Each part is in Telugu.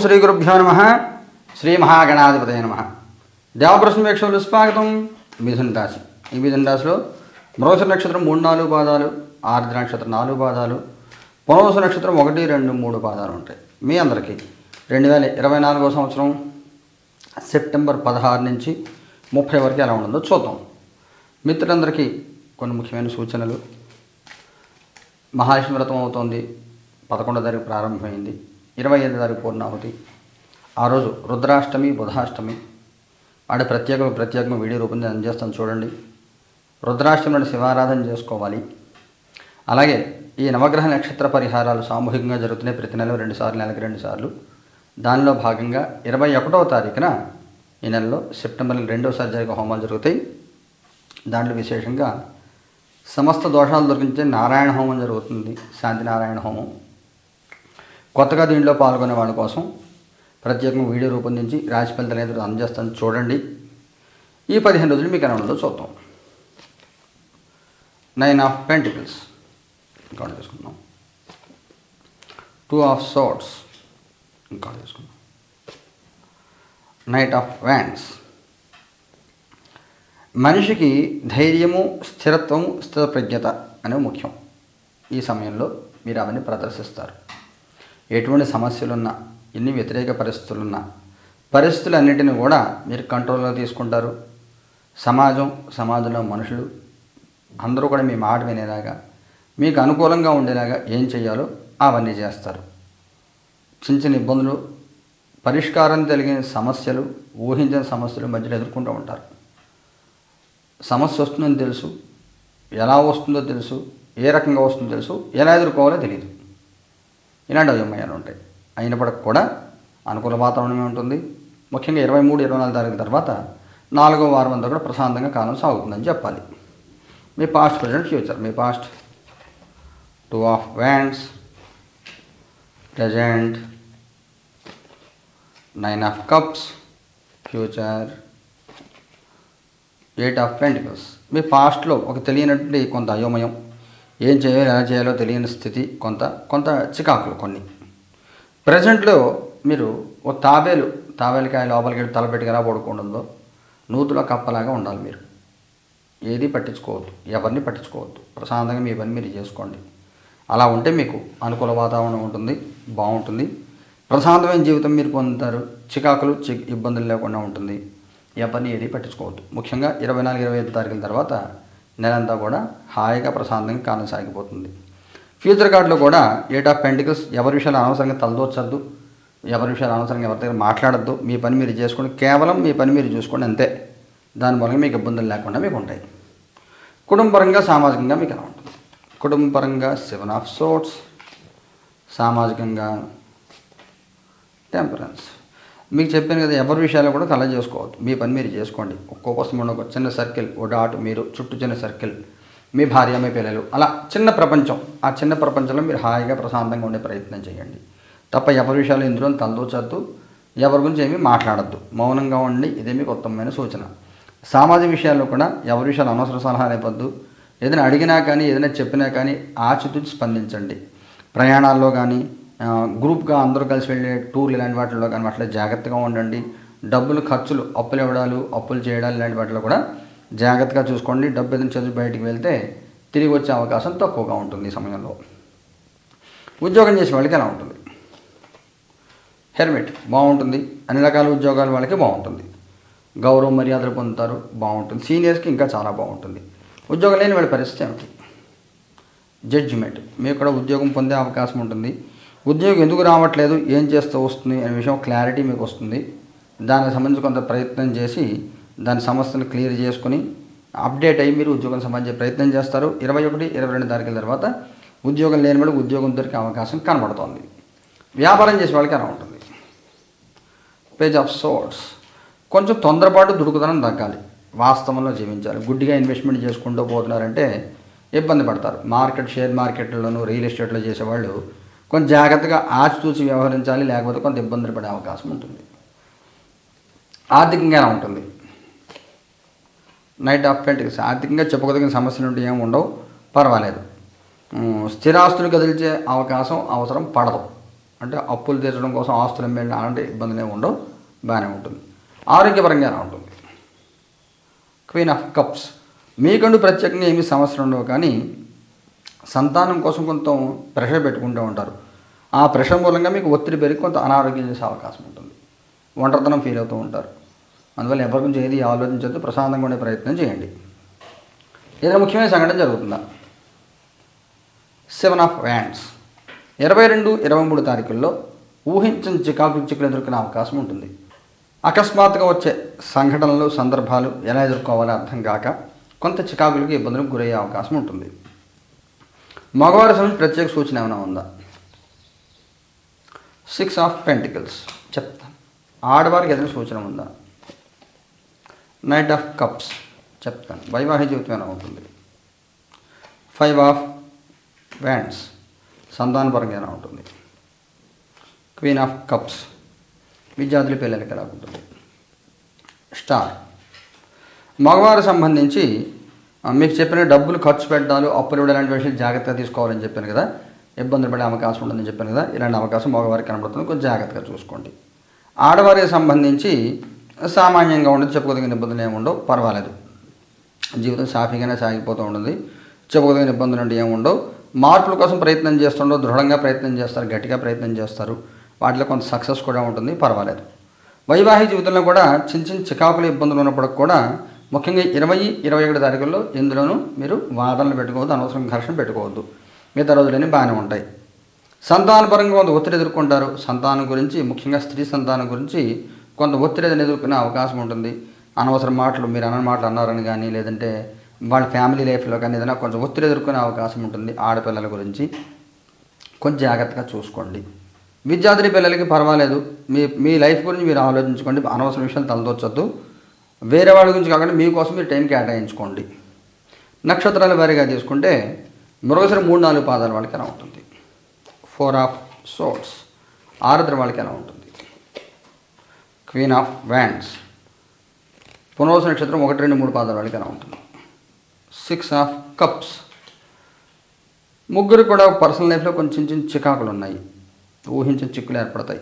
శ్రీ గురుభ్యో నమ. శ్రీ మహాగణాధిపతయ నమ. దేవప్రశ్న వీక్షకులు స్వాగతం. మిథున రాశి. ఈ మిథున రాశిలో మరోస నక్షత్రం మూడు నాలుగు పాదాలు ఆర్ద్ర నక్షత్రం నాలుగు పాదాలు పునరోస నక్షత్రం ఒకటి రెండు మూడు పాదాలు ఉంటాయి. మీ అందరికీ రెండు వేల ఇరవై నాలుగో సంవత్సరం సెప్టెంబర్ పదహారు నుంచి ముప్పై వరకు ఎలా ఉంటుందో చూద్దాం. మిత్రులందరికీ కొన్ని ముఖ్యమైన సూచనలు. మహాలక్ష్మి వ్రతం అవుతోంది. పదకొండో తారీఖు ప్రారంభమైంది. ఇరవై ఐదు తారీఖు పూర్ణాహుతి ఆ రోజు రుద్రాష్టమి బుధాష్టమి. ఆడ ప్రత్యేక ప్రత్యేకంగా వీడియో రూపొంది అందజేస్తాను చూడండి. రుద్రాష్టమిని శివారాధన చేసుకోవాలి. అలాగే ఈ నవగ్రహ నక్షత్ర పరిహారాలు సామూహికంగా జరుగుతున్నాయి ప్రతి నెల రెండు సార్లు నెలకి రెండు సార్లు. దానిలో భాగంగా ఇరవై ఒకటవ తారీఖున ఈ నెలలో సెప్టెంబర్ రెండవసారి జరిగే హోమాలు జరుగుతాయి. దాంట్లో విశేషంగా సమస్త దోషాలు దొరికించే నారాయణ హోమం జరుగుతుంది. శాంతి నారాయణ హోమం. కొత్తగా దీంట్లో పాల్గొనే వాళ్ళ కోసం ప్రత్యేకంగా వీడియో రూపొందించి రాశి ఫలితాలు అందజేస్తాను చూడండి. ఈ పదిహేను రోజులు మీకు ఎలా చూద్దాం. నైన్ ఆఫ్ పెంటికల్స్ ఇంకా చేసుకుందాం. టూ ఆఫ్ సోట్స్ ఇంకా చేసుకుందాం. నైట్ ఆఫ్ వ్యాన్స్ మనిషికి ధైర్యము స్థిరత్వము స్థిరప్రజ్ఞత అనేవి ముఖ్యం. ఈ సమయంలో మీరు అవన్నీ ప్రదర్శిస్తారు. ఎటువంటి సమస్యలున్నా ఎన్ని వ్యతిరేక పరిస్థితులున్నా పరిస్థితులన్నిటిని కూడా మీరు కంట్రోల్లో తీసుకుంటారు. సమాజం సమాజంలో మనుషులు అందరూ కూడా మీ మాట వినేలాగా మీకు అనుకూలంగా ఉండేలాగా ఏం చేయాలో అవన్నీ చేస్తారు. చిన్న చిన్న ఇబ్బందులు పరిష్కారం కలిగిన సమస్యలు ఊహించిన సమస్యలు మధ్యలో ఎదుర్కొంటూ ఉంటారు. సమస్య వస్తుందని తెలుసు ఎలా వస్తుందో తెలుసు ఏ రకంగా వస్తుందో తెలుసు ఎలా ఎదుర్కోవాలో తెలియదు. ఇలాంటి అయోమయాలు ఉంటాయి. అయినప్పటికి కూడా అనుకూల వాతావరణమే ఉంటుంది. ముఖ్యంగా ఇరవై మూడు ఇరవై నాలుగు తారీఖు తర్వాత నాలుగో వారం అంతా కూడా ప్రశాంతంగా కాలం సాగుతుందని చెప్పాలి. మీ past present future me past two of wands present nine of cups future eight of pentacles మీ పాస్ట్లో ఒక తెలియనటువంటి కొంత అయోమయం ఏం చేయాలో ఎలా చేయాలో తెలియని స్థితి కొంత కొంత చికాకులు కొన్ని. ప్రజెంట్లో మీరు ఓ తాబేలు తాబేలుకాయ లోపలికి వెళ్ళి తలపెట్టుకు ఎలా పడుకుంటుందో నూతుల కప్పలాగా ఉండాలి మీరు. ఏది పట్టించుకోవద్దు ఎవరిని పట్టించుకోవద్దు. ప్రశాంతంగా మీ పని మీరు చేసుకోండి. అలా ఉంటే మీకు అనుకూల వాతావరణం ఉంటుంది బాగుంటుంది. ప్రశాంతమైన జీవితం మీరు పొందుతారు. చికాకులు చి ఇబ్బందులు లేకుండా ఉంటుంది. ఎవరిని ఏది పట్టించుకోవద్దు. ముఖ్యంగా ఇరవై నాలుగు ఇరవై ఐదు తారీఖుల తర్వాత నెలంతా కూడా హాయిగా ప్రశాంతంగా కాలం సాగిపోతుంది. ఫ్యూచర్ కార్డులో కూడా ఎయిట్ ఆఫ్ పెంటికల్స్ ఎవరి విషయాలు అనవసరంగా తలదోచద్దు ఎవరి విషయాలు అనవసరంగా ఎవరి దగ్గర మాట్లాడద్దు. మీ పని మీరు చేసుకోండి కేవలం మీ పని మీరు చూసుకోండి అంతే. దాని మూలంగా మీకు ఇబ్బందులు లేకుండా మీకు ఉంటాయి. కుటుంబపరంగా సామాజికంగా మీకు ఎలా ఉంటుంది? కుటుంబపరంగా సెవెన్ ఆఫ్ సోట్స్. సామాజికంగా టెంపరెన్స్. మీకు చెప్పాను కదా ఎవరి విషయాలు కూడా తల చేసుకోవద్దు. మీ పని మీరు చేసుకోండి. ఒక్కో కోసం ఉన్న ఒక చిన్న సర్కిల్ ఒక డాట్ మీరు చుట్టూ చిన్న సర్కిల్. మీ భార్య మీ పిల్లలు. అలా చిన్న ప్రపంచం. ఆ చిన్న ప్రపంచంలో మీరు హాయిగా ప్రశాంతంగా ఉండే ప్రయత్నం చేయండి. తప్ప ఎవరి విషయాలు ఇందులో తలదూచద్దు ఎవరి గురించి ఏమీ మాట్లాడద్దు. మౌనంగా ఉండి ఇదే మీకు ఉత్తమమైన సూచన. సామాజిక విషయాల్లో కూడా ఎవరి విషయాలు అనవసర సలహాలు ఇవ్వద్దు. ఏదైనా అడిగినా కానీ ఏదైనా చెప్పినా కానీ ఆచితూచి స్పందించండి. ప్రయాణాల్లో కానీ గ్రూప్గా అందరూ కలిసి వెళ్ళే టూర్లు ఇలాంటి వాటిల్లో కానీ వాటిలో జాగ్రత్తగా ఉండండి. డబ్బులు ఖర్చులు అప్పులు ఇవ్వడాలు అప్పులు చేయడాలు ఇలాంటి వాటిలో కూడా జాగ్రత్తగా చూసుకోండి. డబ్బు ఏదైనా చదివి బయటికి వెళ్తే తిరిగి వచ్చే అవకాశం తక్కువగా ఉంటుంది ఈ సమయంలో. ఉద్యోగం చేసే వాళ్ళకి ఎలా ఉంటుంది? హెల్మెట్ బాగుంటుంది. అన్ని రకాల ఉద్యోగాల వాళ్ళకి బాగుంటుంది. గౌరవ మర్యాదలు పొందుతారు. బాగుంటుంది. సీనియర్స్కి ఇంకా చాలా బాగుంటుంది. ఉద్యోగం లేని వాళ్ళ పరిస్థితి ఏమిటి? జడ్జిమెంట్. మీకు కూడా ఉద్యోగం పొందే అవకాశం ఉంటుంది. ఉద్యోగం ఎందుకు రావట్లేదు? ఏం చేస్తూ వస్తుంది? అనే విషయం క్లారిటీ మీకు వస్తుంది. దానికి సంబంధించి కొంత ప్రయత్నం చేసి దాని సమస్యను క్లియర్ చేసుకుని అప్డేట్ అయ్యి మీరు ఉద్యోగం సంబంధించే ప్రయత్నం చేస్తారు. ఇరవై ఒకటి ఇరవై రెండు తారీఖుల తర్వాత ఉద్యోగం లేని వాడికి ఉద్యోగం దొరికే అవకాశం కనబడుతోంది. వ్యాపారం చేసే వాళ్ళకి అలా ఉంటుంది? పేజ్ ఆఫ్ సోర్ట్స్ కొంచెం తొందరపాటు దుడుకుదనం తగ్గాలి. వాస్తవంలో జీవించాలి. గుడ్డిగా ఇన్వెస్ట్మెంట్ చేసుకుంటూ పోతున్నారంటే ఇబ్బంది పడతారు. మార్కెట్ షేర్ మార్కెట్లలోనూ రియల్ ఎస్టేట్లో చేసేవాళ్ళు కొంచెం జాగ్రత్తగా ఆచితూచి వ్యవహరించాలి లేకపోతే కొంత ఇబ్బందులు పడే అవకాశం ఉంటుంది. ఆర్థికంగా ఎలా ఉంటుంది? నైట్ ఆఫ్ పెంటికల్స్ ఆర్థికంగా చెప్పుకోదగిన సమస్యలు ఉంటే ఏమి ఉండవు పర్వాలేదు. స్థిరాస్తులు కదిల్చే అవకాశం అవసరం పడదు. అంటే అప్పులు తీర్చడం కోసం ఆస్తులు అమ్మేయండి అలాంటి ఇబ్బందులు ఏమి ఉండవు బాగానే ఉంటుంది. ఆరోగ్యపరంగానే ఉంటుంది? Queen of cups. మీకంటూ ప్రత్యేకంగా ఏమీ సమస్యలు ఉండవు కానీ సంతానం కోసం కొంత ప్రెషర్ పెట్టుకుంటూ ఉంటారు. ఆ ప్రెషర్ మూలంగా మీకు ఒత్తిడి పెరిగి కొంత అనారోగ్యం చేసే అవకాశం ఉంటుంది. ఒంటరితనం ఫీల్ అవుతూ ఉంటారు. అందువల్ల ఎవరి గురించి ఏది ఆలోచించద్దు ప్రశాంతంగా ఉండే ప్రయత్నం చేయండి. ఏదైనా ముఖ్యమైన సంఘటన జరుగుతుందా? Seven of wands. ఇరవై రెండు ఇరవై మూడు తారీఖుల్లో ఊహించని చికాకు చిక్కులు ఎదుర్కొనే అవకాశం ఉంటుంది. అకస్మాత్తుగా వచ్చే సంఘటనలు సందర్భాలు ఎలా ఎదుర్కోవాలో అర్థం కాక కొంత చికాకులకు ఇబ్బందులకు గురయ్యే అవకాశం ఉంటుంది. మగవారి సమయం ప్రత్యేక సూచన ఏమైనా ఉందా? సిక్స్ ఆఫ్ పెంటికల్స్ చెప్తాను. ఆడవారికి ఏదైనా సూచన ఉందా? నైట్ ఆఫ్ కప్స్ చెప్తాను. వైవాహిక జీవితం ఎలా ఉంటుంది? ఫైవ్ ఆఫ్ వ్యాండ్స్ సంతానపరంగా ఎలా ఉంటుంది? క్వీన్ ఆఫ్ కప్స్ విద్యార్థుల పిల్లలకి ఎలా ఉంటుంది స్టార్ మగవారు సంబంధించి మీకు చెప్పిన డబ్బులు ఖర్చు పెట్టాలి అప్పులు ఇవ్వడం ఇలాంటి విషయాలు జాగ్రత్తగా తీసుకోవాలని చెప్పాను కదా. ఇబ్బందులు పడే అవకాశం ఉంటుందని చెప్పాను కదా. ఇలాంటి అవకాశం మగవారికి కనబడుతుంది. కొంచెం జాగ్రత్తగా చూసుకోండి. ఆడవారికి సంబంధించి సామాన్యంగా ఉండదు చెప్పుకోదగిన ఇబ్బందులు ఏమి ఉండవు. పర్వాలేదు. జీవితం సాఫీగానే సాగిపోతూ ఉంటుంది. చెప్పుకోదగిన ఇబ్బందులు అంటే ఏమి ఉండవు. మార్పుల కోసం ప్రయత్నం చేస్తుండో దృఢంగా ప్రయత్నం చేస్తారు. గట్టిగా ప్రయత్నం చేస్తారు. వాటిలో కొంత సక్సెస్ కూడా ఉంటుంది. పర్వాలేదు. వైవాహిక జీవితంలో కూడా చిన్న చిన్న చికాకులు ఇబ్బందులు ఉన్నప్పుడు కూడా ముఖ్యంగా ఇరవై ఇరవై ఒకటి తారీఖుల్లో ఇందులోనూ మీరు వాదనలు పెట్టుకోవద్దు అనవసరం ఘర్షణ పెట్టుకోవద్దు. మిగతా రోజులన్నీ బాగానే ఉంటాయి. సంతానపరంగా కొంత ఒత్తిడి ఎదుర్కొంటారు. సంతానం గురించి ముఖ్యంగా స్త్రీ సంతానం గురించి కొంత ఒత్తిడి అనేది ఎదుర్కొనే అవకాశం ఉంటుంది. అనవసర మాటలు మీరు అన్న మాటలు అన్నారని కానీ లేదంటే వాళ్ళ ఫ్యామిలీ లైఫ్లో కానీ ఏదైనా కొంచెం ఒత్తిడి ఎదుర్కొనే అవకాశం ఉంటుంది ఆడపిల్లల గురించి. కొంచెం జాగ్రత్తగా చూసుకోండి. విద్యార్థి పిల్లలకి పర్వాలేదు. మీ మీ లైఫ్ గురించి మీరు ఆలోచించుకోండి. అనవసర విషయాలు తలదొచ్చొద్దు వేరే వాళ్ళ గురించి కాకుండా మీకోసం మీరు టైం కేటాయించుకోండి. నక్షత్రాల వారీగా తీసుకుంటే మరొకసారి మూడు నాలుగు పాదాల వాళ్ళకి ఎలా ఉంటుంది. ఫోర్ ఆఫ్ సోట్స్ ఆరుద్ర వాళ్ళకి ఎలా ఉంటుంది. క్వీన్ ఆఫ్ వ్యాండ్స్ పునర్వస నక్షత్రం ఒకటి రెండు మూడు పాదాల వాళ్ళకి ఎలా ఉంటుంది. సిక్స్ ఆఫ్ కప్స్ ముగ్గురు కూడా పర్సనల్ లైఫ్లో కొంచెం చిన్న చిన్న చికాకులు ఉన్నాయి. ఊహించిన చిక్కులు ఏర్పడతాయి.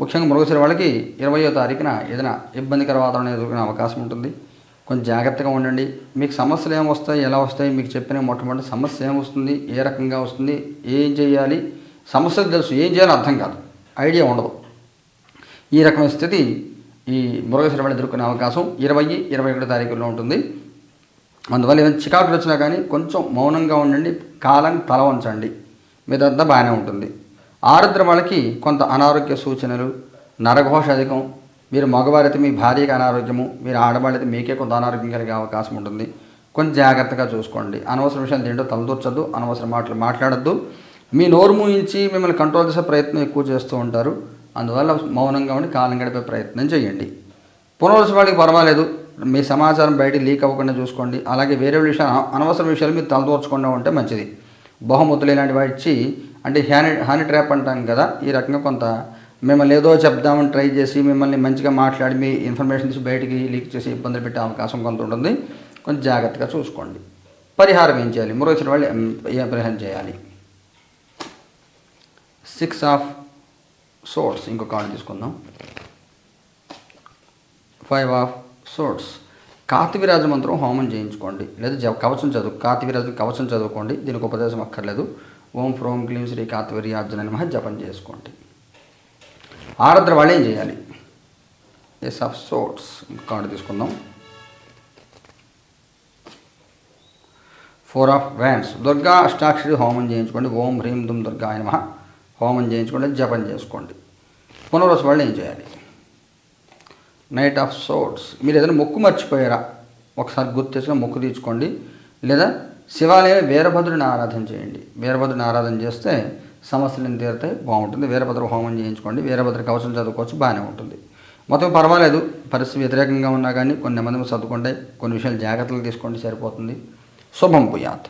ముఖ్యంగా మృగశిర వాళ్ళకి ఇరవయో తారీఖున ఏదైనా ఇబ్బందికర వాతావరణం ఎదుర్కొనే అవకాశం ఉంటుంది. కొంచెం జాగ్రత్తగా ఉండండి. మీకు సమస్యలు ఏం వస్తాయి ఎలా వస్తాయి మీకు చెప్పిన మొట్టమొదటి సమస్య ఏమి వస్తుంది ఏ రకంగా వస్తుంది ఏం చేయాలి సమస్యలు తెలుసు ఏం చేయాలో అర్థం కాదు. ఐడియా ఉండదు. ఈ రకమైన స్థితి ఈ మృగశిర వాళ్ళు ఎదుర్కొనే అవకాశం ఇరవై ఇరవై ఒకటి తారీఖుల్లో ఉంటుంది. అందువల్ల ఏమైనా చికాకులు వచ్చినా కానీ కొంచెం మౌనంగా ఉండండి కాలం తల వంచండి. మీదంతా బాగానే ఉంటుంది. ఆరుద్ర వాళ్ళకి కొంత అనారోగ్య సూచనలు నరఘోష అధికం మీరు మగవారైతే మీ భార్యకి అనారోగ్యము మీరు ఆడవాళ్ళైతే మీకే కొంత అనారోగ్యం కలిగే అవకాశం ఉంటుంది. కొంచెం జాగ్రత్తగా చూసుకోండి. అనవసర విషయాలు తింటూ తలదూర్చద్దు అనవసర మాటలు మాట్లాడద్దు. మీ నోరు మూయించి మిమ్మల్ని కంట్రోల్ చేసే ప్రయత్నం ఎక్కువ చేస్తూ ఉంటారు. అందువల్ల మౌనంగా ఉండి కాలం గడిపే ప్రయత్నం చేయండి. పునర్వస వాళ్ళకి పర్వాలేదు. మీ సమాచారం బయట లీక్ అవ్వకుండా చూసుకోండి. అలాగే వేరే విషయాలు అనవసర విషయాలు మీరు తలదూర్చకుండా ఉంటే మంచిది. బహుమతులు ఇలాంటివి ఇచ్చి అంటే హ్యానీ హానీ ట్రాప్ అంటాం కదా ఈ రకంగా కొంత మిమ్మల్ని ఏదో చెప్దామని ట్రై చేసి మిమ్మల్ని మంచిగా మాట్లాడి మీ ఇన్ఫర్మేషన్ తీసి బయటికి లీక్ చేసి ఇబ్బందులు పెట్టే అవకాశం కొంత ఉంటుంది. కొంచెం జాగ్రత్తగా చూసుకోండి. పరిహారం ఏం చేయాలి? మరొకసారి వాళ్ళు ఏం పరిహారం చేయాలి? సిక్స్ ఆఫ్ సోర్స్ ఇంకో కార్డు తీసుకుందాం. ఫైవ్ ఆఫ్ సోర్స్ కార్తివిరాజ మంత్రం హోమం చేయించుకోండి. లేదా కవచం చదువు కార్తివిరాజు కవచం చదువుకోండి. దీనికి ఉపదేశం అక్కర్లేదు. ఓం ఫ్రోం క్లీం శ్రీ కార్తివీర్యార్జున నమః జపం చేసుకోండి. ఆరద్ర వాళ్ళు ఏం చేయాలి? ఎస్ ఆఫ్ సోట్స్ కార్డు తీసుకుందాం. ఫోర్ ఆఫ్ వ్యాండ్స్ దుర్గా అష్టాక్షరి హోమం చేయించుకోండి. ఓం హ్రీం దుమ్ దుర్గా నమ హోమం చేయించుకోండి. జపం చేసుకోండి. పునర్వస వాళ్ళు ఏం చేయాలి? నైట్ ఆఫ్ సోర్ట్స్ మీరు ఏదైనా మొక్కు మర్చిపోయారా? ఒకసారి గుర్తు చేసుకుని మొక్కు తీర్చుకోండి. లేదా శివాలయం వీరభద్రుని ఆరాధన చేయండి. వీరభద్రుని ఆరాధన చేస్తే సమస్యలను తీరితే బాగుంటుంది. వీరభద్ర హోమం చేయించుకోండి. వీరభద్ర కవచం చదువుకోవచ్చు. బాగానే ఉంటుంది. మొత్తం పర్వాలేదు. పరిస్థితి వ్యతిరేకంగా ఉన్నా కానీ కొన్ని మంది చదువుకుంటే కొన్ని విషయాలు జాగ్రత్తలు తీసుకోండి. సరిపోతుంది. శుభం పుయాత్